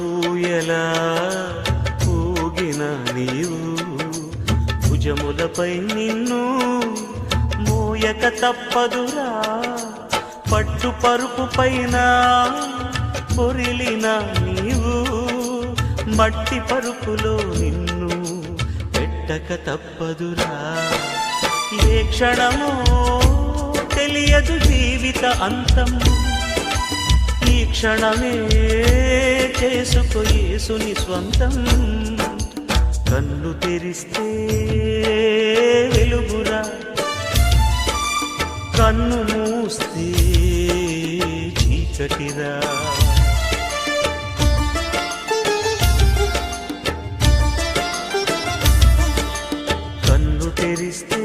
ఊయలా ఊగిన నీవు. భుజములపై నిన్ను మోయక తప్పదురా. పట్టు పరుపు పైన పొరిలిన నీవు. మట్టి పరుపులో నిన్ను పెట్టక తప్పదురా. ఏ క్షణమో తెలియదు జీవిత అంతం. క్షణమే చేసుకో యేసుని స్వంతం. కన్ను తెరిస్తే వెలుగురా. కన్ను మూస్తే చీకటిరా కన్ను తెరిస్తే